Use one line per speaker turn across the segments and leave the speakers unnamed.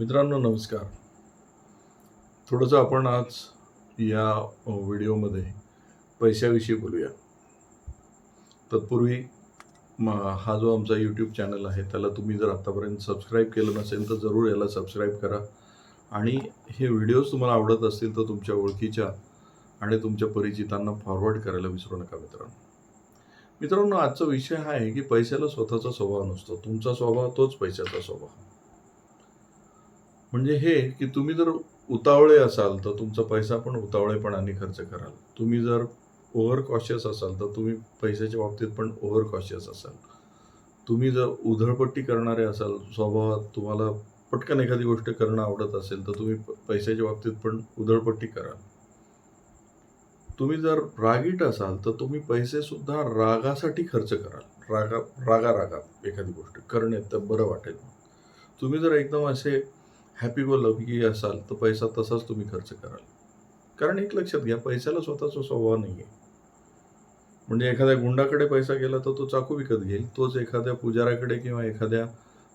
मित्रांनो नमस्कार. थोडंसं आपण आज या व्हिडिओमध्ये पैशाविषयी बोलूया. तत्पूर्वी म हा जो आमचा यूट्यूब चॅनल आहे त्याला तुम्ही जर आत्तापर्यंत सबस्क्राईब केलं नसेल तर जरूर याला सबस्क्राईब करा. आणि हे व्हिडिओज तुम्हाला आवडत असतील तर तुमच्या ओळखीच्या आणि तुमच्या परिचितांना फॉरवर्ड करायला विसरू नका मित्रांनो. मित्रांनो आजचा विषय हा आहे की पैशाला स्वतःचा स्वभाव नसतो. तुमचा स्वभाव तोच पैशाचा स्वभाव. म्हणजे हे की तुम्ही जर उतावळे असाल तर तुमचा पैसा पण उतावळेपणाने खर्च कराल. तुम्ही जर ओव्हर कॉशियस असाल तर तुम्ही पैशाच्या बाबतीत पण ओव्हर कॉशियस असाल. तुम्ही जर उधळपट्टी करणारे असाल स्वभावात तुम्हाला पटकन एखादी गोष्ट करणं आवडत असेल तर तुम्ही प- पैशाच्या बाबतीत पण उधळपट्टी कराल. तुम्ही जर रागीट असाल तर तुम्ही पैसे सुद्धा रागासाठी खर्च कराल. रागा रागा रागात एखादी गोष्ट करणे तर बरं वाटेल. तुम्ही जर एकदम असे हॅपी व लवकी असाल तर पैसा तसाच तुम्ही खर्च कराल. कारण एक लक्षात घ्या पैशाला स्वतःचा स्वभाव नाही आहे म्हणजे एखाद्या गुंडाकडे पैसा गेला तर तो चाकू विकत घेईल. तोच एखाद्या पुजाऱ्याकडे किंवा एखाद्या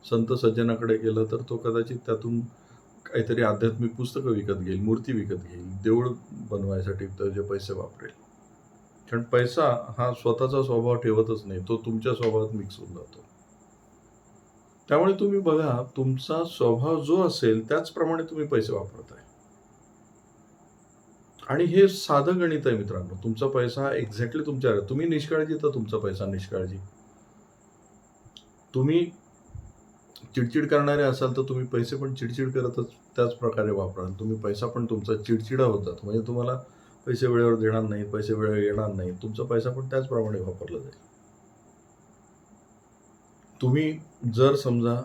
संत सज्जनाकडे गेला तर तो कदाचित त्यातून काहीतरी आध्यात्मिक पुस्तकं विकत घेईल मूर्ती विकत घेईल देऊळ बनवायसाठी जे पैसे वापरेल. कारण पैसा हा स्वतःचा स्वभाव ठेवतच नाही तो तुमच्या स्वभावात मिक्स होऊन जातो. त्यामुळे तुम्ही बघा तुमचा स्वभाव जो असेल त्याचप्रमाणे तुम्ही पैसे वापरताय. आणि हे साधं गणित आहे मित्रांनो. तुमचा पैसा एक्झॅक्टली तुमच्या तुम्ही निष्काळजी तर तुमचा पैसा निष्काळजी. तुम्ही चिडचिड करणारे असाल तर तुम्ही पैसे पण चिडचिड करतच त्याच प्रकारे वापराल तुम्ही पैसा पण तुमचा चिडचिडा होतात म्हणजे तुम्हाला पैसे वेळेवर देणार नाही पैसे वेळेवर येणार नाही तुमचा पैसा पण त्याचप्रमाणे वापरला जाईल. तुम्ही जर समजा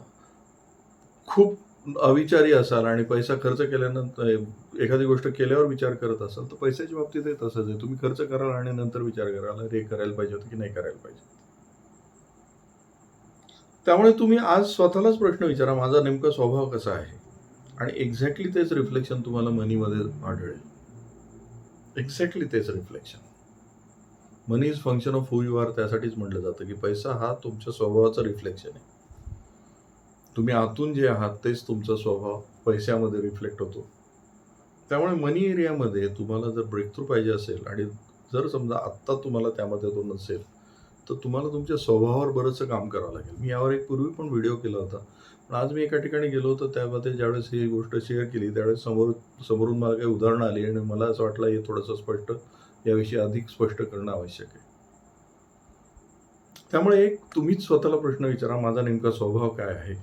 खूप अविचारी असाल आणि पैसा खर्च केल्यानंतर एखादी गोष्ट केल्यावर विचार करत असाल तर पैशाच्या बाबतीत तसंच आहे. तुम्ही खर्च कराल आणि नंतर विचार कराल हे करायला पाहिजे होतं की नाही करायला पाहिजे त्यामुळे तुम्ही आज स्वतःलाच प्रश्न विचारा माझा नेमका स्वभाव कसा आहे? आणि एक्झॅक्टली तेच रिफ्लेक्शन तुम्हाला मनीमध्ये आढळेल. एक्झॅक्टली तेच reflection money is function of who you are त्यासाठीच म्हटलं जातं की पैसा हा तुमच्या स्वभावाचं रिफ्लेक्शन आहे. तुम्ही आतून जे आहात तेच तुमचा स्वभाव पैशामध्ये रिफ्लेक्ट होतो. त्यामुळे मनी एरियामध्ये तुम्हाला जर ब्रेक थ्रू पाहिजे असेल आणि जर समजा आत्ता तुम्हाला त्यामध्ये तो नसेल तर तुम्हाला तुमच्या स्वभावावर बरंचसं काम करावं लागेल. मी यावर एक पूर्वी पण व्हिडिओ केला होता. पण आज मी एका ठिकाणी गेलो होतो त्यामध्ये ज्यावेळेस ही गोष्ट शेअर केली त्यावेळेस समोर समोरून मला काही उदाहरणं आली आणि मला असं वाटलं हे थोडंसं स्पष्ट. याविषयी अधिक स्पष्ट करणं आवश्यक आहे. त्यामुळे एक तुम्हीच स्वतःला प्रश्न विचारा माझा नेमका स्वभाव काय आहे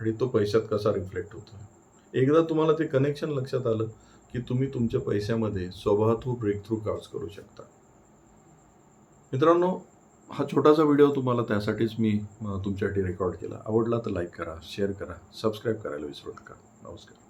आणि तो पैशात कसा रिफ्लेक्ट होतो एकदा तुम्हाला ते कनेक्शन लक्षात आलं की तुम्ही तुमच्या पैशामध्ये स्वभावातून ब्रेक थ्रू काज करू शकता. मित्रांनो हा छोटासा व्हिडिओ तुम्हाला त्यासाठीच मी तुमच्यासाठी रेकॉर्ड केला. आवडला तर लाईक करा शेअर करा सबस्क्राईब करायला विसरू नका. नमस्कार.